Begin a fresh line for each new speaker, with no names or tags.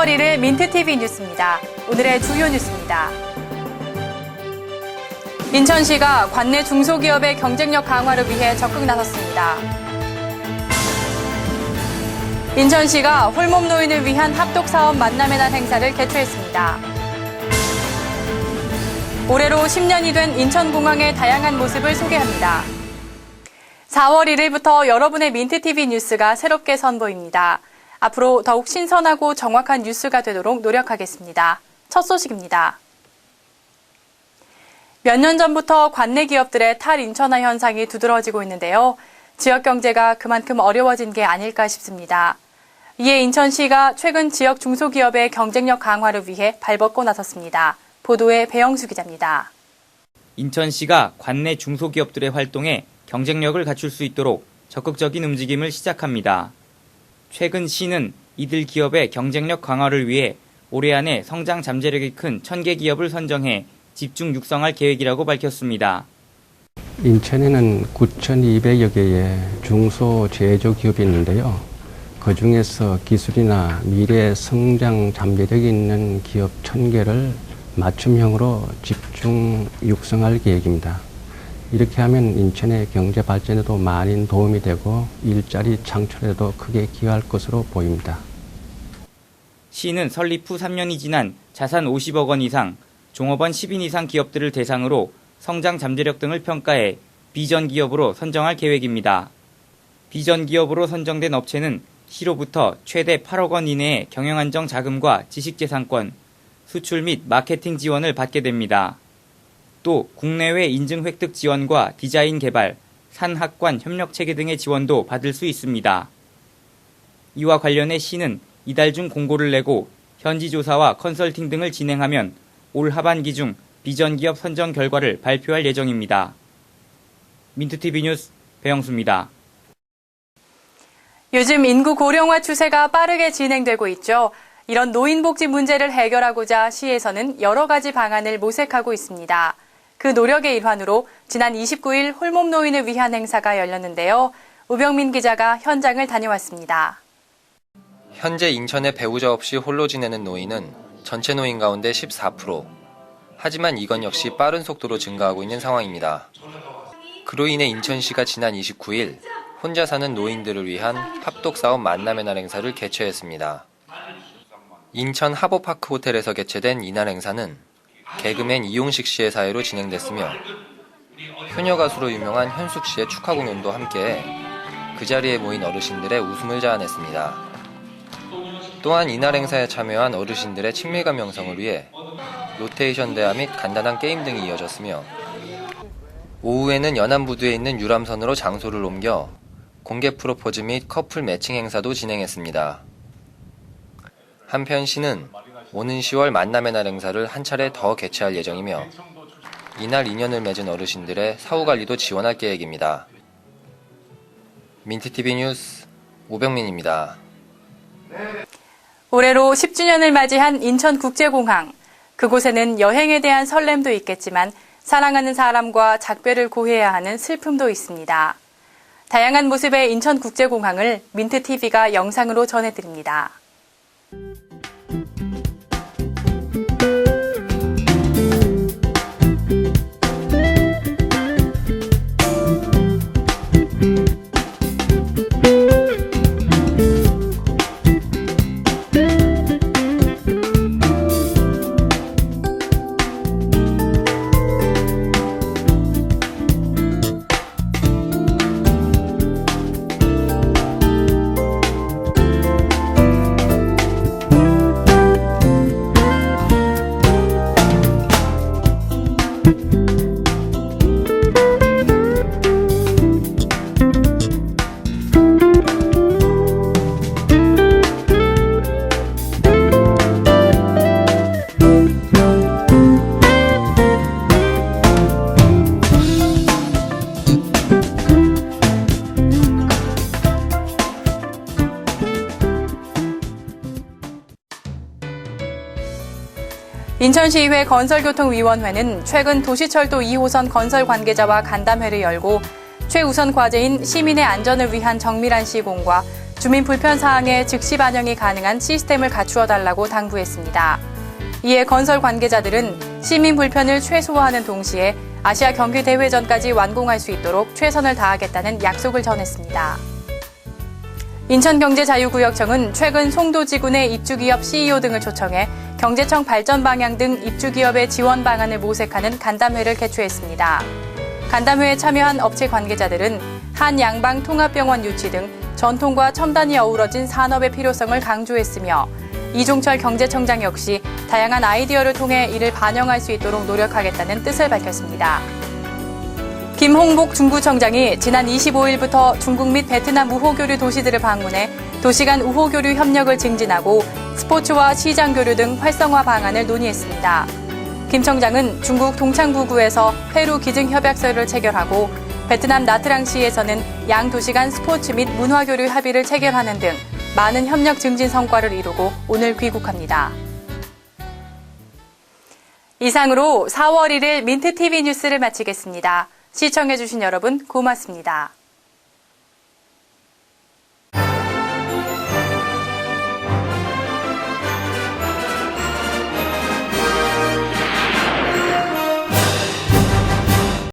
4월 1일 민트TV 뉴스입니다. 오늘의 주요 뉴스입니다. 인천시가 관내 중소기업의 경쟁력 강화를 위해 적극 나섰습니다. 인천시가 홀몸 노인을 위한 합독사업 만남의 날 행사를 개최했습니다. 올해로 10년이 된 인천공항의 다양한 모습을 소개합니다. 4월 1일부터 여러분의 민트TV 뉴스가 새롭게 선보입니다. 앞으로 더욱 신선하고 정확한 뉴스가 되도록 노력하겠습니다. 첫 소식입니다. 몇 년 전부터 관내 기업들의 탈인천화 현상이 두드러지고 있는데요. 지역 경제가 그만큼 어려워진 게 아닐까 싶습니다. 이에 인천시가 최근 지역 중소기업의 경쟁력 강화를 위해 발벗고 나섰습니다. 보도에 배영수 기자입니다.
인천시가 관내 중소기업들의 활동에 경쟁력을 갖출 수 있도록 적극적인 움직임을 시작합니다. 최근 시는 이들 기업의 경쟁력 강화를 위해 올해 안에 성장 잠재력이 큰 1000개 기업을 선정해 집중 육성할 계획이라고 밝혔습니다.
인천에는 9,200여 개의 중소 제조 기업이 있는데요. 그 중에서 기술이나 미래 성장 잠재력이 있는 기업 1,000개를 맞춤형으로 집중 육성할 계획입니다. 이렇게 하면 인천의 경제 발전에도 많은 도움이 되고 일자리 창출에도 크게 기여할 것으로 보입니다.
시는 설립 후 3년이 지난 자산 50억 원 이상, 종업원 10인 이상 기업들을 대상으로 성장 잠재력 등을 평가해 비전 기업으로 선정할 계획입니다. 비전 기업으로 선정된 업체는 시로부터 최대 8억 원 이내의 경영 안정 자금과 지식재산권, 수출 및 마케팅 지원을 받게 됩니다. 또 국내외 인증 획득 지원과 디자인 개발, 산학관 협력 체계 등의 지원도 받을 수 있습니다. 이와 관련해 시는 이달 중 공고를 내고 현지 조사와 컨설팅 등을 진행하면 올 하반기 중 비전 기업 선정 결과를 발표할 예정입니다. 민트TV 뉴스 배영수입니다.
요즘 인구 고령화 추세가 빠르게 진행되고 있죠. 이런 노인복지 문제를 해결하고자 시에서는 여러 가지 방안을 모색하고 있습니다. 그 노력의 일환으로 지난 29일 홀몸 노인을 위한 행사가 열렸는데요. 우병민 기자가 현장을 다녀왔습니다.
현재 인천에 배우자 없이 홀로 지내는 노인은 전체 노인 가운데 14%. 하지만 이건 역시 빠른 속도로 증가하고 있는 상황입니다. 그로 인해 인천시가 지난 29일 혼자 사는 노인들을 위한 합독사업 만남의 날 행사를 개최했습니다. 인천 하버파크 호텔에서 개최된 이날 행사는 개그맨 이용식 씨의 사회로 진행됐으며 효녀 가수로 유명한 현숙 씨의 축하 공연도 함께해 그 자리에 모인 어르신들의 웃음을 자아냈습니다. 또한 이날 행사에 참여한 어르신들의 친밀감 형성을 위해 로테이션 대화 및 간단한 게임 등이 이어졌으며 오후에는 연안부두에 있는 유람선으로 장소를 옮겨 공개 프로포즈 및 커플 매칭 행사도 진행했습니다. 한편 시는 오는 10월 만남의 날 행사를 한 차례 더 개최할 예정이며 이날 인연을 맺은 어르신들의 사후 관리도 지원할 계획입니다. 민트TV 뉴스 오병민입니다.
올해로 10주년을 맞이한 인천국제공항. 그곳에는 여행에 대한 설렘도 있겠지만 사랑하는 사람과 작별을 고해야 하는 슬픔도 있습니다. 다양한 모습의 인천국제공항을 민트TV가 영상으로 전해드립니다. 인천시의회 건설교통위원회는 최근 도시철도 2호선 건설 관계자와 간담회를 열고 최우선 과제인 시민의 안전을 위한 정밀한 시공과 주민 불편 사항에 즉시 반영이 가능한 시스템을 갖추어 달라고 당부했습니다. 이에 건설 관계자들은 시민 불편을 최소화하는 동시에 아시아 경기 대회 전까지 완공할 수 있도록 최선을 다하겠다는 약속을 전했습니다. 인천경제자유구역청은 최근 송도지군의 입주기업 CEO 등을 초청해 경제청 발전 방향 등 입주기업의 지원 방안을 모색하는 간담회를 개최했습니다. 간담회에 참여한 업체 관계자들은 한 양방 통합병원 유치 등 전통과 첨단이 어우러진 산업의 필요성을 강조했으며 이종철 경제청장 역시 다양한 아이디어를 통해 이를 반영할 수 있도록 노력하겠다는 뜻을 밝혔습니다. 김홍복 중구청장이 지난 25일부터 중국 및 베트남 우호교류 도시들을 방문해 도시 간 우호교류 협력을 증진하고 스포츠와 시장 교류 등 활성화 방안을 논의했습니다. 김 청장은 중국 동창부구에서 페루 기증협약서를 체결하고 베트남 나트랑시에서는 양 도시 간 스포츠 및 문화교류 합의를 체결하는 등 많은 협력 증진 성과를 이루고 오늘 귀국합니다. 이상으로 4월 1일 민트TV 뉴스를 마치겠습니다. 시청해주신 여러분 고맙습니다.